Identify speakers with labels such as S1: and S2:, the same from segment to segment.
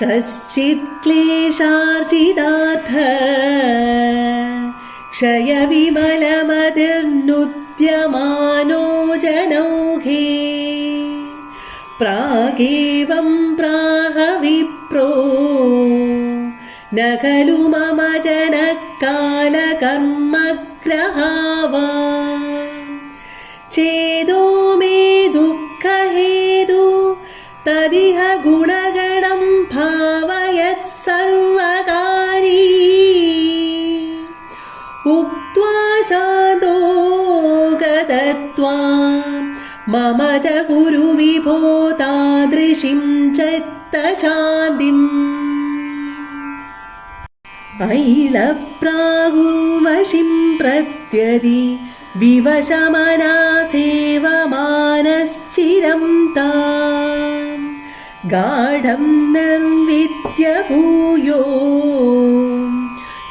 S1: कश्चित् क्लेशार्जितार्थ क्षयविमलमतिर्नुद्यमानो जनौघे प्रागेवं प्राह विप्रो न खलु मम जनः कालकर्मग्रहावा चेदो मे दुःखहेतु तदिह गुणगणं च गुरु विभो तादृशीं चित्तशान्तिम् ऐलप्रागुर्वशिं प्रत्यदि विवशमना सेवमानश्चिरं ताम् गाढं निर्विद्य भूयो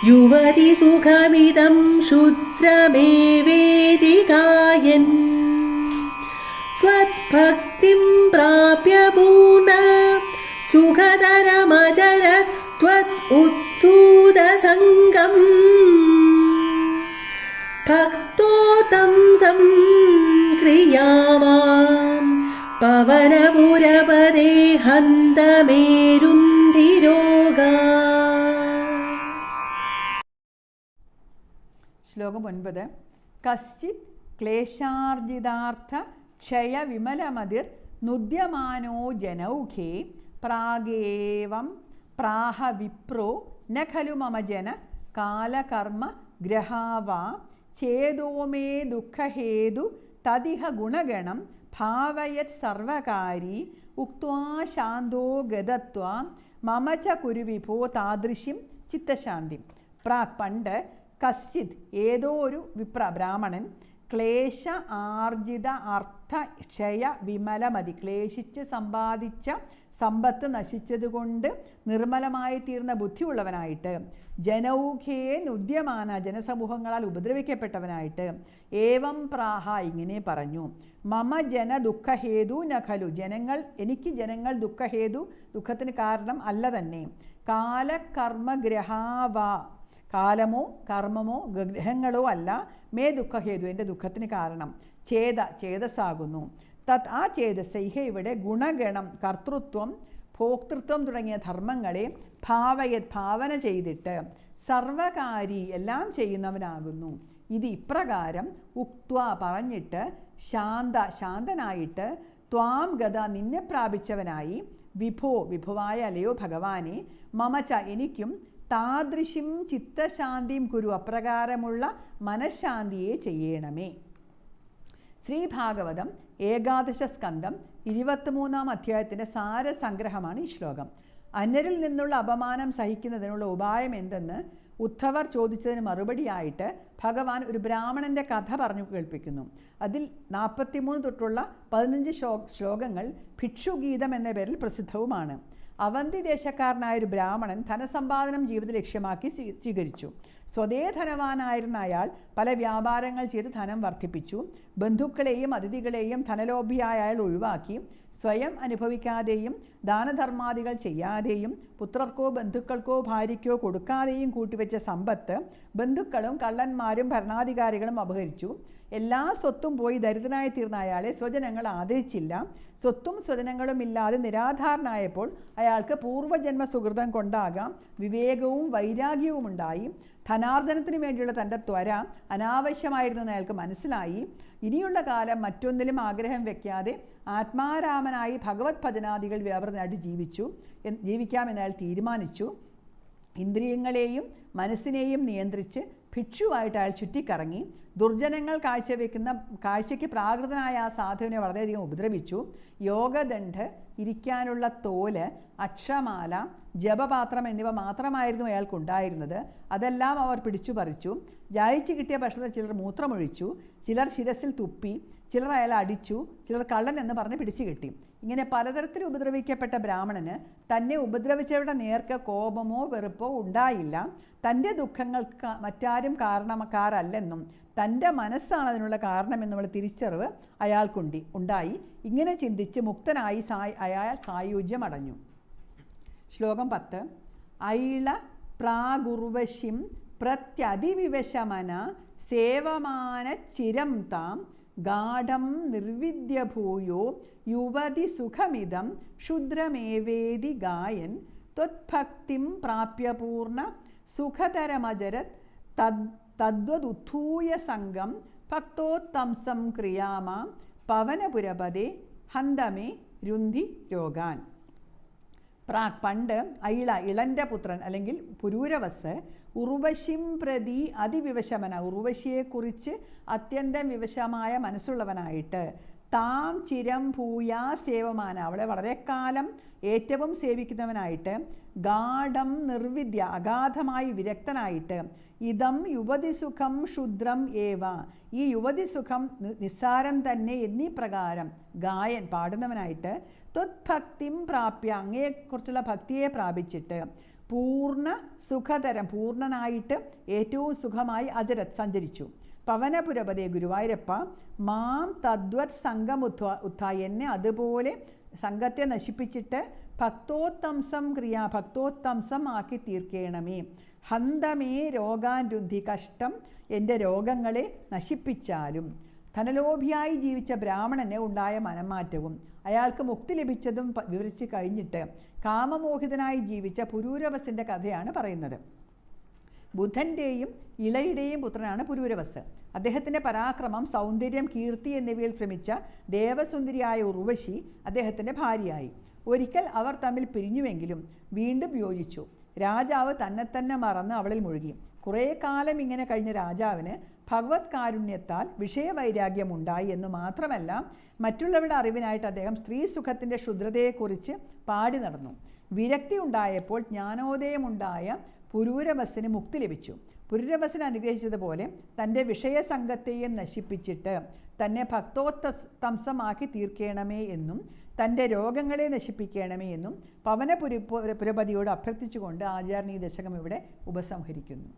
S1: युवति सुखमिदं क्षुद्रमेवेदि गायन् त्वद्भक्तिं प्राप्य पूर्ण सुखतरमजर त्वत् उत्थूतसङ्गम् भक्तो तं संक्रियामां पवनपुरपदे हन्तमेरुन्धिरोगा
S2: ശ്ലോകം ഒൻപത് കശ്ചിത് ക്ലേശാർജിതാർത്ഥ ക്ഷയവിമലമതിർ നുദ്യമാനോ ജനൗഖേ പ്രാഗേവം പ്രാഹ വിപ്രോ ന ഖലു മമ ജന കാലകർമ്മ ഗ്രഹാവാ ചേതോ മേ ദുഃഖഹേതു തതിഹ ഗുണഗണം ഭാവയത് സർവകാരി ഉക്വാ ശാന്തോ ഗതത്വ മമ ച കുരു വിഭോ താദൃശ്യം ചിത്തശാന്തി. പ്രാക് പണ്ട് കശ്ചിത് ഏതോ ഒരു വിപ്ര ബ്രാഹ്മണൻ ക്ലേശ ആർജിത അർത്ഥ ക്ഷയ വിമലമതി. ക്ലേശിച്ച് സമ്പാദിച്ച സമ്പത്ത് നശിച്ചതുകൊണ്ട് നിർമ്മലമായി തീർന്ന ബുദ്ധിയുള്ളവനായിട്ട്. ജനൗഖേ നുദ്യമാന ജനസമൂഹങ്ങളാൽ ഉപദ്രവിക്കപ്പെട്ടവനായിട്ട്. ഏവം പ്രാഹ ഇങ്ങനെ പറഞ്ഞു. മമ ജന ദുഃഖഹേതു നഖലു. ജനങ്ങൾ എനിക്ക് ജനങ്ങൾ ദുഃഖഹേതു ദുഃഖത്തിന് കാരണം അല്ല തന്നെ. കാലകർമ്മഗ്രഹാവ. കാലമോ കർമ്മമോ ഗ്രഹങ്ങളോ അല്ല. മേ ദുഃഖഹേതു. എന്റെ ദുഃഖത്തിന് കാരണം. ചേത ചേതസ്സാകുന്നു. തത് ആ ചേതസ്സൈഹ ഇവിടെ ഗുണഗണം കർത്തൃത്വം ഭോക്തൃത്വം തുടങ്ങിയ ധർമ്മങ്ങളെ ഭാവയ ഭാവന ചെയ്തിട്ട് സർവകാരി എല്ലാം ചെയ്യുന്നവനാകുന്നു. ഇത് ഇപ്രകാരം ഉക്ത്വ പറഞ്ഞിട്ട് ശാന്ത ശാന്തനായിട്ട് ത്വാം ഗത നിന്നെ പ്രാപിച്ചവനായി വിഭോ വിഭുവായ അലയോ ഭഗവാനെ മമച്ച എനിക്കും താദൃശിം ചിത്തശാന്തിയും കുരു അപ്രകാരമുള്ള മനഃശാന്തിയെ ചെയ്യണമേ. ശ്രീഭാഗവതം ഏകാദശ സ്കന്ധം ഇരുപത്തിമൂന്നാം അധ്യായത്തിന്റെ സാരസംഗ്രഹമാണ് ഈ ശ്ലോകം. അന്യരിൽ നിന്നുള്ള അപമാനം സഹിക്കുന്നതിനുള്ള ഉപായം എന്തെന്ന് ഉദ്ധവർ ചോദിച്ചതിന് മറുപടിയായിട്ട് ഭഗവാൻ ഒരു ബ്രാഹ്മണന്റെ കഥ പറഞ്ഞു കേൾപ്പിക്കുന്നു. അതിൽ നാൽപ്പത്തിമൂന്ന് തൊട്ടുള്ള പതിനഞ്ച് ശ്ലോ ശ്ലോകങ്ങൾ ഭിക്ഷുഗീതം എന്ന പേരിൽ പ്രസിദ്ധവുമാണ്. അവന്തി ദേശക്കാരനായ ഒരു ബ്രാഹ്മണൻ ധനസമ്പാദനം ജീവിത ലക്ഷ്യമാക്കി സ്വീ- സ്വീകരിച്ചു. സ്വതേ ധനവാനായിരുന്ന അയാൾ പല വ്യാപാരങ്ങൾ ചെയ്ത് ധനം വർദ്ധിപ്പിച്ചു. ബന്ധുക്കളെയും അതിഥികളെയും ധനലോഭിയായ അയാൾ ഒഴിവാക്കി. സ്വയം അനുഭവിക്കാതെയും ദാനധർമാദികൾ ചെയ്യാതെയും പുത്രർക്കോ ബന്ധുക്കൾക്കോ ഭാര്യയ്ക്കോ കൊടുക്കാതെയും കൂട്ടിവെച്ച സമ്പത്ത് ബന്ധുക്കളും കള്ളന്മാരും ഭരണാധികാരികളും അപഹരിച്ചു. എല്ലാ സ്വത്തും പോയി ദരിദ്രനായി തീർന്ന അയാളെ സ്വജനങ്ങൾ ആദരിച്ചില്ല. സ്വത്തും സ്വജനങ്ങളും ഇല്ലാതെ നിരാധാരനായപ്പോൾ അയാൾക്ക് പൂർവജന്മ സുഹൃതം കൊണ്ടാകാം. വിവേകവും വൈരാഗ്യവും ഉണ്ടായി. ധനാർദ്ദനത്തിന് വേണ്ടിയുള്ള തന്റെ ത്വര അനാവശ്യമായിരുന്നെന്ന് അയാൾക്ക് മനസ്സിലായി. ഇനിയുള്ള കാലം മറ്റൊന്നിലും ആഗ്രഹം വെക്കാതെ ആത്മാരാമനായി ഭഗവത് ഭജനാദികൾ വ്യാപൃതനായിട്ട് ജീവിച്ചു ജീവിക്കാമെന്ന് അയാൾ തീരുമാനിച്ചു. ഇന്ദ്രിയങ്ങളെയും മനസ്സിനെയും നിയന്ത്രിച്ച് ഭിക്ഷുവായിട്ട് അയാൾ ചുറ്റിക്കറങ്ങി. ദുർജനങ്ങൾ കാഴ്ചവെക്കുന്ന കാഴ്ചയ്ക്ക് പ്രാകൃതനായ ആ സാധുവിനെ വളരെയധികം ഉപദ്രവിച്ചു. യോഗദണ്ഡ് ഇരിക്കാനുള്ള തോൽ അക്ഷമാല ജപപാത്രം എന്നിവ മാത്രമായിരുന്നു അയാൾക്കുണ്ടായിരുന്നത്. അതെല്ലാം അവർ പിടിച്ചു പറിച്ചു ജായിച്ചു കിട്ടിയ ഭക്ഷണത്തിൽ ചിലർ മൂത്രമൊഴിച്ചു. ചിലർ ശിരസിൽ തുപ്പി. ചിലർ അയാൾ അടിച്ചു ചിലർ കള്ളൻ എന്ന് പറഞ്ഞ് പിടിച്ചു കെട്ടി. ഇങ്ങനെ പലതരത്തിൽ ഉപദ്രവിക്കപ്പെട്ട ബ്രാഹ്മണന് തന്നെ ഉപദ്രവിച്ചവരുടെ നേർക്ക് കോപമോ വെറുപ്പോ ഉണ്ടായില്ല. തന്റെ ദുഃഖങ്ങൾക്ക് മറ്റാരും കാരണക്കാരല്ലെന്നും തന്റെ മനസ്സാണ് അതിനുള്ള കാരണമെന്നുള്ള തിരിച്ചറിവ് അയാൾക്കുണ്ടി ഉണ്ടായി. ഇങ്ങനെ ചിന്തിച്ച് മുക്തനായി സായ് അയാൾ സായുജ്യം അടഞ്ഞു ശ്ലോകം പത്ത്. ഐള പ്രാഗുർവശിം പ്രത്യതിവിവശമന സേവമാന ചിരം താം ഗാഠം നിർവിദ്യഭൂയോ യുവതി സുഖമിതം ക്ഷുദ്രമേവേദി ഗായൻ. ത്വത്ഭക്തിം പ്രാപ്യ പൂർണ സുഖതരമജരത് തദ് തദ്വദുത്ഥൂയ സംഗം ഭക്തോത്തംസം ക്രിയാമാം പവനപുരപദേ ഹന്തമേ രുന്ധി രോഗാൻ. പ്രാക് പണ്ട് അയിള ഇളന്റെ പുത്രൻ അല്ലെങ്കിൽ പുരൂരവസ് ഉർവശിം പ്രതി അതിവിവശമന ഉർവശിയെക്കുറിച്ച് അത്യന്തം വിവശമായ മനസ്സുള്ളവനായിട്ട്. താം ചിരം ഭൂയാ സേവമാന. അവളെ വളരെ കാലം ഏറ്റവും സേവിക്കുന്നവനായിട്ട്. ഗാഢം നിർവിദ്യ അഗാധമായി വിരക്തനായിട്ട്. ഇതം യുവതിസുഖം ക്ഷുദ്രം ഏവ. ഈ യുവതിസുഖം നിസ്സാരം തന്നെ എന്നീ പ്രകാരം ഗായൻ പാടുന്നവനായിട്ട് ത്വത്ഭക്തിം പ്രാപ്യ. അങ്ങയെക്കുറിച്ചുള്ള ഭക്തിയെ പ്രാപിച്ചിട്ട് പൂർണ സുഖതരം പൂർണനായിട്ട് ഏറ്റവും സുഖമായി അജരത് സഞ്ചരിച്ചു. പവനപുരപതേ ഗുരുവായൂരപ്പ മാം തദ്വത് സംഘമുത്വ ഉത്ഥ. എന്നെ അതുപോലെ സംഘത്തെ നശിപ്പിച്ചിട്ട് ഭക്തോത്തംസം ക്രിയ ഭക്തോത്തംസം ആക്കി തീർക്കേണമേ. ഹന്തമേ രോഗാൻ രുദ്ധി കഷ്ടം എന്റെ രോഗങ്ങളെ നശിപ്പിച്ചാലും. ധനലോഭിയായി ജീവിച്ച ബ്രാഹ്മണന് ഉണ്ടായ മനംമാറ്റവും അയാൾക്ക് മുക്തി ലഭിച്ചതും വിവരിച്ച് കഴിഞ്ഞിട്ട് കാമമോഹിതനായി ജീവിച്ച പുരൂരവസിന്റെ കഥയാണ് പറയുന്നത്. ബുധന്റെയും ഇളയുടെയും പുത്രനാണ് പുരൂരവസ്. അദ്ദേഹത്തിന്റെ പരാക്രമം സൗന്ദര്യം കീർത്തി എന്നിവയിൽ ഭ്രമിച്ച ദേവസുന്ദരിയായ ഉർവശി അദ്ദേഹത്തിന്റെ ഭാര്യയായി. ഒരിക്കൽ അവർ തമ്മിൽ പിരിഞ്ഞുവെങ്കിലും വീണ്ടും യോജിച്ചു. രാജാവ് തന്നെ തന്നെ മറന്ന് അവളിൽ മുഴുകി. കുറേ കാലം ഇങ്ങനെ കഴിഞ്ഞ രാജാവിന് ഭഗവത് കാരുണ്യത്താൽ വിഷയവൈരാഗ്യമുണ്ടായി എന്ന് മാത്രമല്ല മറ്റുള്ളവരുടെ അറിവിനായിട്ട് അദ്ദേഹം സ്ത്രീ സുഖത്തിന്റെ ക്ഷുദ്രതയെക്കുറിച്ച് പാടി നടന്നു. വിരക്തി ഉണ്ടായപ്പോൾ ജ്ഞാനോദയമുണ്ടായ പുരൂരവസിന് മുക്തി ലഭിച്ചു. പുരൂരവസിനെ അനുഗ്രഹിച്ചതുപോലെ തന്റെ വിഷയസംഘത്തെയും നശിപ്പിച്ചിട്ട് തന്നെ ഭക്തോത്തംസമാക്കി തീർക്കണമേ എന്നും തന്റെ രോഗങ്ങളെ നശിപ്പിക്കണമേ എന്നും പവനപുരി പുരപതിയോട് അഭ്യർത്ഥിച്ചുകൊണ്ട് ആചാര്യൻ ഈ ദശകം ഇവിടെ ഉപസംഹരിക്കുന്നു.